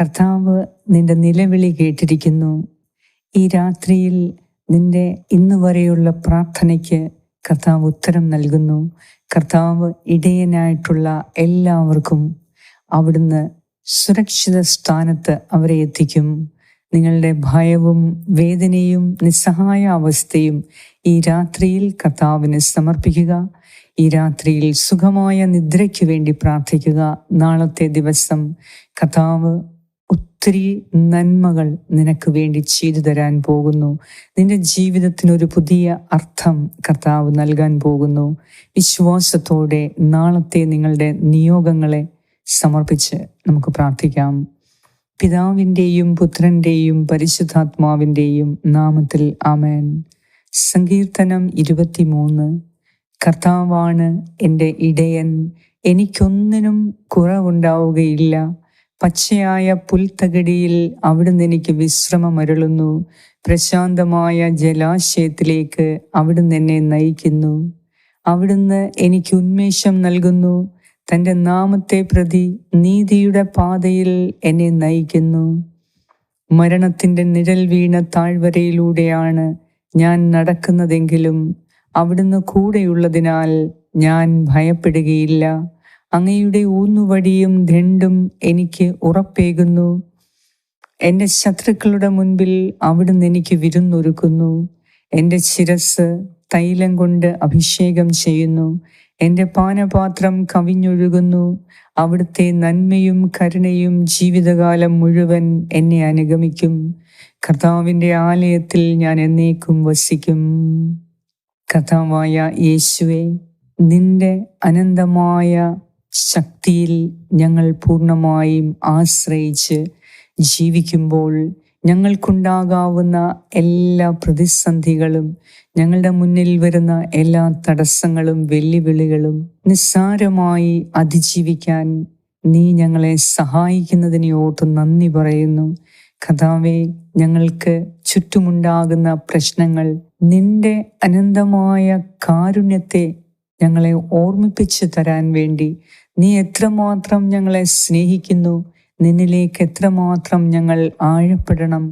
കർത്താവ് നിന്റെ നിലവിളി കേട്ടിരിക്കുന്നു. ഈ രാത്രിയിൽ നിന്റെ ഇന്ന് വരെയുള്ള പ്രാർത്ഥനയ്ക്ക് കർത്താവ് ഉത്തരം നൽകുന്നു. കർത്താവ് ഇടയനായിട്ടുള്ള എല്ലാവർക്കും അവിടുന്ന് സുരക്ഷിത സ്ഥാനത്ത് അവരെ എത്തിക്കും. നിങ്ങളുടെ ഭയവും വേദനയും നിസ്സഹായ അവസ്ഥയും ഈ രാത്രിയിൽ കർത്താവിന് സമർപ്പിക്കുക. ഈ രാത്രിയിൽ സുഖമായ നിദ്രയ്ക്ക് വേണ്ടി പ്രാർത്ഥിക്കുക. നാളത്തെ ദിവസം കർത്താവ് ഒത്തിരി നന്മകൾ നിനക്ക് വേണ്ടി ചെയ്തു തരാൻ പോകുന്നു. നിന്റെ ജീവിതത്തിന് ഒരു പുതിയ അർത്ഥം കർത്താവ് നൽകാൻ പോകുന്നു. വിശ്വാസത്തോടെ നാളത്തെ നിങ്ങളുടെ നിയോഗങ്ങളെ സമർപ്പിച്ച് നമുക്ക് പ്രാർത്ഥിക്കാം. പിതാവിന്റെയും പുത്രന്റെയും പരിശുദ്ധാത്മാവിന്റെയും നാമത്തിൽ ആമേൻ. സങ്കീർത്തനം ഇരുപത്തിമൂന്ന്. കർത്താവാണ് എന്റെ ഇടയൻ. എനിക്കൊന്നിനും കുറവുണ്ടാവുകയില്ല. പച്ചയായ പുൽത്തകടിയിൽ അവിടുന്ന് എനിക്ക് വിശ്രമമരുളുന്നു. പ്രശാന്തമായ ജലാശയത്തിലേക്ക് അവിടുന്ന് എന്നെ നയിക്കുന്നു. അവിടുന്ന് എനിക്ക് ഉന്മേഷം നൽകുന്നു. തന്റെ നാമത്തെ പ്രതി നീതിയുടെ പാതയിൽ എന്നെ നയിക്കുന്നു. മരണത്തിന്റെ നിഴൽ വീണ താഴ്വരയിലൂടെയാണ് ഞാൻ നടക്കുന്നതെങ്കിലും അവിടുന്ന് കൂടെയുള്ളതിനാൽ ഞാൻ ഭയപ്പെടുകയില്ല. അങ്ങയുടെ ഊന്നുവടിയും ദണ്ടും എനിക്ക് ഉറപ്പേകുന്നു. എന്റെ ശത്രുക്കളുടെ മുൻപിൽ അവിടുന്ന് എനിക്ക് വിരുന്നൊരുക്കുന്നു. എന്റെ ശിരസ് തൈലം കൊണ്ട് അഭിഷേകം ചെയ്യുന്നു. എന്റെ പാനപാത്രം കവിഞ്ഞൊഴുകുന്നു. അവിടുത്തെ നന്മയും കരുണയും ജീവിതകാലം മുഴുവൻ എന്നെ അനുഗമിക്കും. കർത്താവിന്റെ ആലയത്തിൽ ഞാൻ എന്നേക്കും വസിക്കും. കഥാവായ യേശുവെ നിന്റെ അനന്തമായ ശക്തിയിൽ ഞങ്ങൾ പൂർണമായും ആശ്രയിച്ച് ജീവിക്കുമ്പോൾ ഞങ്ങൾക്കുണ്ടാകാവുന്ന എല്ലാ പ്രതിസന്ധികളും ഞങ്ങളുടെ മുന്നിൽ വരുന്ന എല്ലാ തടസ്സങ്ങളും വെല്ലുവിളികളും നിസ്സാരമായി അതിജീവിക്കാൻ നീ ഞങ്ങളെ സഹായിക്കുന്നതിനെ ഓർത്ത് നന്ദി പറയുന്നു. കഥാവെ ഞങ്ങൾക്ക് ചുറ്റുമുണ്ടാകുന്ന പ്രശ്നങ്ങൾ നിന്റെ അനന്തമായ കാരുണ്യത്തെ ഞങ്ങളെ ഓർമ്മിപ്പിച്ചു തരാൻ വേണ്ടി നീ എത്രമാത്രം ഞങ്ങളെ സ്നേഹിക്കുന്നു നിന്നിലേക്ക് എത്രമാത്രം ഞങ്ങൾ ആഴപ്പെടണം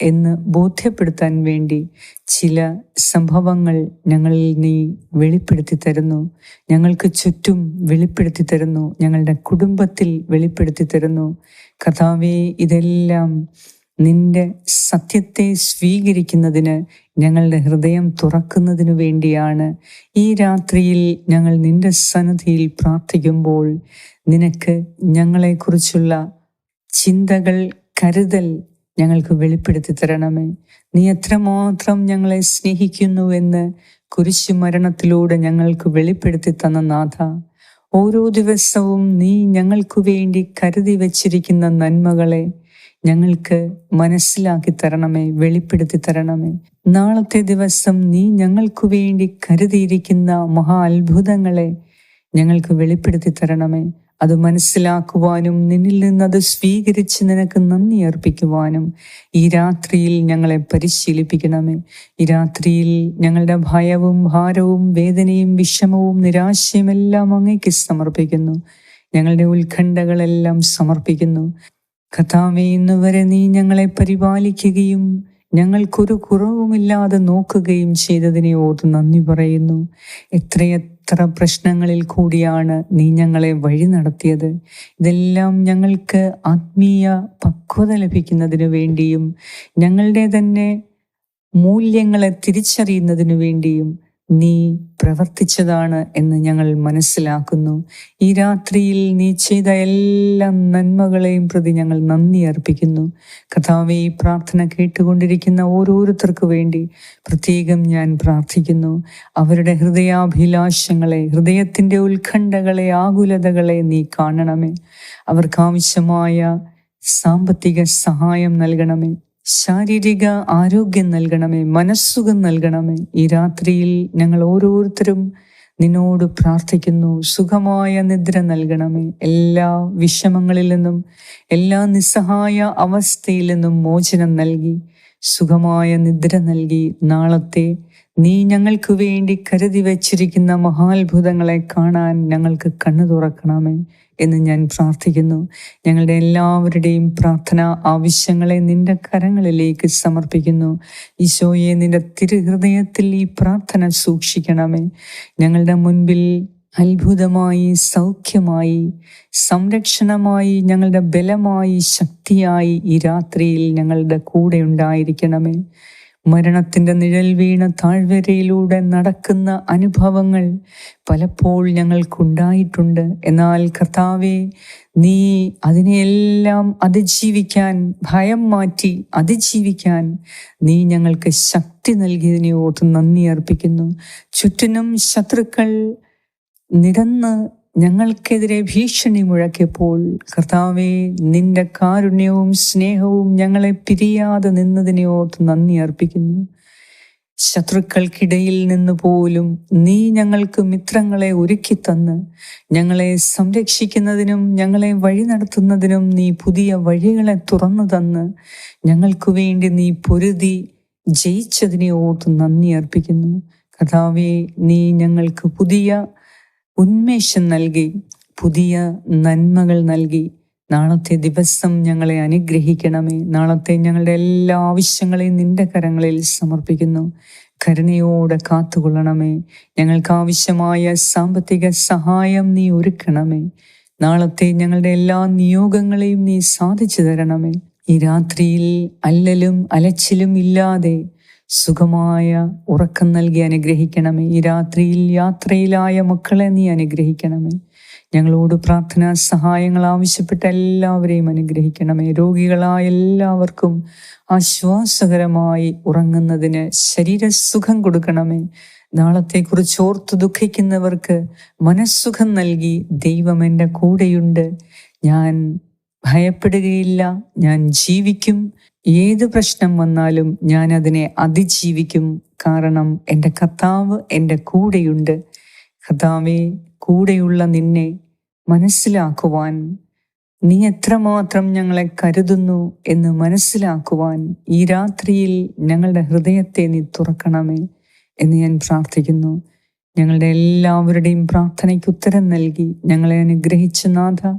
എന്ന് ബോധ്യപ്പെടുത്താൻ വേണ്ടി ചില സംഭവങ്ങൾ ഞങ്ങളിൽ നീ വെളിപ്പെടുത്തി തരുന്നു. ഞങ്ങൾക്ക് ചുറ്റും വെളിപ്പെടുത്തി തരുന്നു. ഞങ്ങളുടെ കുടുംബത്തിൽ വെളിപ്പെടുത്തി തരുന്നു. കഥാവേ ഇതെല്ലാം നിന്റെ സത്യത്തെ സ്വീകരിക്കുന്നതിന് ഞങ്ങളുടെ ഹൃദയം തുറക്കുന്നതിനു വേണ്ടിയാണ് ഈ രാത്രിയിൽ ഞങ്ങൾ നിന്റെ സന്നദ്ധിയിൽ പ്രാർത്ഥിക്കുമ്പോൾ നിനക്ക് ഞങ്ങളെക്കുറിച്ചുള്ള ചിന്തകൾ കരുതൽ ഞങ്ങൾക്ക് വെളിപ്പെടുത്തി തരണമേ. നീ എത്രമാത്രം ഞങ്ങളെ സ്നേഹിക്കുന്നുവെന്ന് കുരിശു മരണത്തിലൂടെ ഞങ്ങൾക്ക് വെളിപ്പെടുത്തി തന്ന നാഥ. ഓരോ ദിവസവും നീ ഞങ്ങൾക്കു വേണ്ടി കരുതി വച്ചിരിക്കുന്ന നന്മകളെ ഞങ്ങൾക്ക് മനസ്സിലാക്കി തരണമേ വെളിപ്പെടുത്തി തരണമേ. നാളത്തെ ദിവസം നീ ഞങ്ങൾക്ക് വേണ്ടി കരുതിയിരിക്കുന്ന മഹാ അത്ഭുതങ്ങളെ ഞങ്ങൾക്ക് വെളിപ്പെടുത്തി തരണമേ. അത് മനസ്സിലാക്കുവാനും നിന്നിൽ നിന്ന് അത് സ്വീകരിച്ച് നിനക്ക് നന്ദി അർപ്പിക്കുവാനും ഈ രാത്രിയിൽ ഞങ്ങളെ പരിശീലിപ്പിക്കണമേ. ഈ രാത്രിയിൽ ഞങ്ങളുടെ ഭയവും ഭാരവും വേദനയും വിഷമവും നിരാശയുമെല്ലാം അങ്ങേക്ക് സമർപ്പിക്കുന്നു. ഞങ്ങളുടെ ഉത്കണ്ഠകളെല്ലാം സമർപ്പിക്കുന്നു. കഥാവെ ഇന്ന് വരെ നീ ഞങ്ങളെ പരിപാലിക്കുകയും ഞങ്ങൾക്കൊരു കുറവുമില്ലാതെ നോക്കുകയും ചെയ്തതിനെ ഓർത്ത് നന്ദി പറയുന്നു. എത്രയെത്ര പ്രശ്നങ്ങളിൽ കൂടിയാണ് നീ ഞങ്ങളെ വഴി നടത്തിയത്. ഇതെല്ലാം ഞങ്ങൾക്ക് ആത്മീയ പക്വത ലഭിക്കുന്നതിനു വേണ്ടിയും ഞങ്ങളുടെ തന്നെ മൂല്യങ്ങളെ തിരിച്ചറിയുന്നതിനു വേണ്ടിയും നീ പ്രവർത്തിച്ചതാണ് എന്ന് ഞങ്ങൾ മനസ്സിലാക്കുന്നു. ഈ രാത്രിയിൽ നീ ചെയ്ത എല്ലാ നന്മകളെയും പ്രതി ഞങ്ങൾ നന്ദി അർപ്പിക്കുന്നു. കഥാവെ ഈ പ്രാർത്ഥന കേട്ടുകൊണ്ടിരിക്കുന്ന ഓരോരുത്തർക്കു വേണ്ടി പ്രത്യേകം ഞാൻ പ്രാർത്ഥിക്കുന്നു. അവരുടെ ഹൃദയാഭിലാഷങ്ങളെ ഹൃദയത്തിന്റെ ഉത്കണ്ഠകളെ ആകുലതകളെ നീ കാണണമേ. അവർക്കാവശ്യമായ സാമ്പത്തിക സഹായം നൽകണമേ. ശാരീരിക ആരോഗ്യം നൽകണമേ മനസ്സുഖം നൽകണമേ. ഈ രാത്രിയിൽ ഞങ്ങൾ ഓരോരുത്തരും നിന്നോട് പ്രാർത്ഥിക്കുന്നു സുഖമായ നിദ്ര നൽകണമേ. എല്ലാ വിഷമങ്ങളിൽ നിന്നും എല്ലാ നിസ്സഹായ അവസ്ഥയിൽ നിന്നും മോചനം നൽകി. സുഖമായ നിദ്ര നൽകി നാളത്തെ നീ ഞങ്ങൾക്ക് വേണ്ടി കരുതി വച്ചിരിക്കുന്ന മഹാത്ഭുതങ്ങളെ കാണാൻ ഞങ്ങൾക്ക് കണ്ണു തുറക്കണമേ എന്ന് ഞാൻ പ്രാർത്ഥിക്കുന്നു. ഞങ്ങളുടെ എല്ലാവരുടെയും പ്രാർത്ഥന ആവശ്യങ്ങളെ നിന്റെ കരങ്ങളിലേക്ക് സമർപ്പിക്കുന്നു. ഈശോയെ നിന്റെ തിരുഹൃദയത്തിൽ ഈ പ്രാർത്ഥന സൂക്ഷിക്കണമേ. ഞങ്ങളുടെ മുൻപിൽ അത്ഭുതമായി സൗഖ്യമായി സംരക്ഷണമായി ഞങ്ങളുടെ ബലമായി ശക്തിയായി ഈ രാത്രിയിൽ ഞങ്ങളുടെ കൂടെ ഉണ്ടായിരിക്കണമേ. മരണത്തിന്റെ നിഴൽ വീണ താഴ്വരയിലൂടെ നടക്കുന്ന അനുഭവങ്ങൾ പലപ്പോൾ ഞങ്ങൾക്കുണ്ടായിട്ടുണ്ട്. എന്നാൽ കർത്താവെ നീ അതിനെയെല്ലാം അതിജീവിക്കാൻ ഭയം മാറ്റി അതിജീവിക്കാൻ നീ ഞങ്ങൾക്ക് ശക്തി നൽകിയതിനെ ഓർത്ത് നന്ദി അർപ്പിക്കുന്നു. ചുറ്റിനും ശത്രുക്കൾ നിരന്ന് ഞങ്ങൾക്കെതിരെ ഭീഷണി മുഴക്കിയപ്പോൾ കർത്താവെ നിന്റെ കാരുണ്യവും സ്നേഹവും ഞങ്ങളെ പിരിയാതെ നിന്നതിനെ ഓർത്ത് നന്ദി അർപ്പിക്കുന്നു. ശത്രുക്കൾക്കിടയിൽ നിന്ന് പോലും നീ ഞങ്ങൾക്ക് മിത്രങ്ങളെ ഒരുക്കി തന്ന് ഞങ്ങളെ സംരക്ഷിക്കുന്നതിനും ഞങ്ങളെ വഴി നടത്തുന്നതിനും നീ പുതിയ വഴികളെ തുറന്നു തന്ന് ഞങ്ങൾക്ക് വേണ്ടി നീ പൊരുതി ജയിച്ചതിനെ ഓർത്ത് നന്ദി അർപ്പിക്കുന്നു. കഥാവെ നീ ഞങ്ങൾക്ക് പുതിയ ഉന്മേഷം നൽകി പുതിയ നന്മകൾ നൽകി. നാളത്തെ ദിവസം ഞങ്ങളെ അനുഗ്രഹിക്കണമേ. നാളത്തെ ഞങ്ങളുടെ എല്ലാ ആവശ്യങ്ങളെയും നിന്റെ കരങ്ങളിൽ സമർപ്പിക്കുന്നു. കരുണയോടെ കാത്തുകൊള്ളണമേ. ഞങ്ങൾക്ക് ആവശ്യമായ സാമ്പത്തിക സഹായം നീ ഒരുക്കണമേ. നാളത്തെ ഞങ്ങളുടെ എല്ലാ നിയോഗങ്ങളെയും നീ സാധിച്ചു തരണമേ. ഈ രാത്രിയിൽ അല്ലലും അലച്ചിലും ഇല്ലാതെ സുഖമായ ഉറക്കം നൽകി അനുഗ്രഹിക്കണമേ. ഈ രാത്രിയിൽ യാത്രയിലായ മക്കളെ നീ അനുഗ്രഹിക്കണമേ. ഞങ്ങളോട് പ്രാർത്ഥനാ സഹായങ്ങൾ ആവശ്യപ്പെട്ട എല്ലാവരെയും അനുഗ്രഹിക്കണമേ. രോഗികളായ എല്ലാവർക്കും ആശ്വാസകരമായി ഉറങ്ങുന്നതിന് ശരീരസുഖം കൊടുക്കണമേ. നാളത്തെക്കുറിച്ച് ഓർത്ത് ദുഃഖിക്കുന്നവർക്ക് മനസ്സുഖം നൽകി ദൈവം എന്റെ കൂടെയുണ്ട്. ഞാൻ ഭയപ്പെടുകയില്ല. ഞാൻ ജീവിക്കും. ഏത് പ്രശ്നം വന്നാലും ഞാൻ അതിനെ അതിജീവിക്കും. കാരണം എന്റെ കർത്താവ് എന്റെ കൂടെയുണ്ട്. കർത്താവെ കൂടെയുള്ള നിന്നെ മനസ്സിലാക്കുവാൻ നീ എത്രമാത്രം ഞങ്ങളെ കരുതുന്നു എന്ന് മനസ്സിലാക്കുവാൻ ഈ രാത്രിയിൽ ഞങ്ങളുടെ ഹൃദയത്തെ നീ തുറക്കണമേ എന്ന് ഞാൻ പ്രാർത്ഥിക്കുന്നു. ഞങ്ങളുടെ എല്ലാവരുടെയും പ്രാർത്ഥനയ്ക്ക് ഉത്തരം നൽകി ഞങ്ങളെ അനുഗ്രഹിച്ച നാഥ.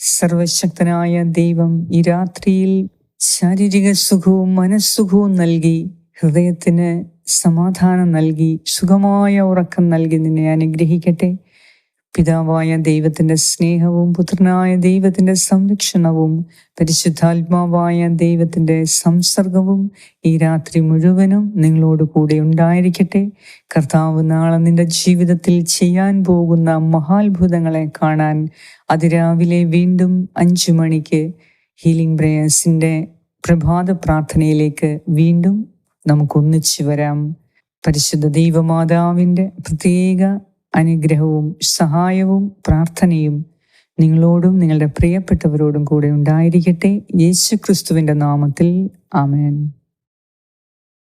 സർവശക്തനായ ദൈവം ഈ രാത്രിയിൽ ശാരീരിക സുഖവും മനസ്സുഖവും നൽകി ഹൃദയത്തിന് സമാധാനം നൽകി സുഖമായ ഉറക്കം നൽകി നിന്നെ അനുഗ്രഹിക്കട്ടെ. പിതാവായ ദൈവത്തിന്റെ സ്നേഹവും പുത്രനായ ദൈവത്തിന്റെ സംരക്ഷണവും പരിശുദ്ധാത്മാവായ ദൈവത്തിന്റെ സംസർഗവും ഈ രാത്രി മുഴുവനും നിങ്ങളോട് കൂടെ ഉണ്ടായിരിക്കട്ടെ. കർത്താവ് നാളെ നിന്റെ ജീവിതത്തിൽ ചെയ്യാൻ പോകുന്ന മഹാത്ഭുതങ്ങളെ കാണാൻ അതിരാവിലെ വീണ്ടും അഞ്ചു മണിക്ക് ഹീലിംഗ് ബ്രയേഴ്സിന്റെ പ്രഭാത പ്രാർത്ഥനയിലേക്ക് വീണ്ടും നമുക്കൊന്നിച്ചു വരാം. പരിശുദ്ധ ദൈവമാതാവിന്റെ പ്രത്യേക അനുഗ്രഹവും സഹായവും പ്രാർത്ഥനയും നിങ്ങളോടും നിങ്ങളുടെ പ്രിയപ്പെട്ടവരോടും കൂടെ ഉണ്ടായിരിക്കട്ടെ. യേശു ക്രിസ്തുവിന്റെ നാമത്തിൽ. ആമേൻ.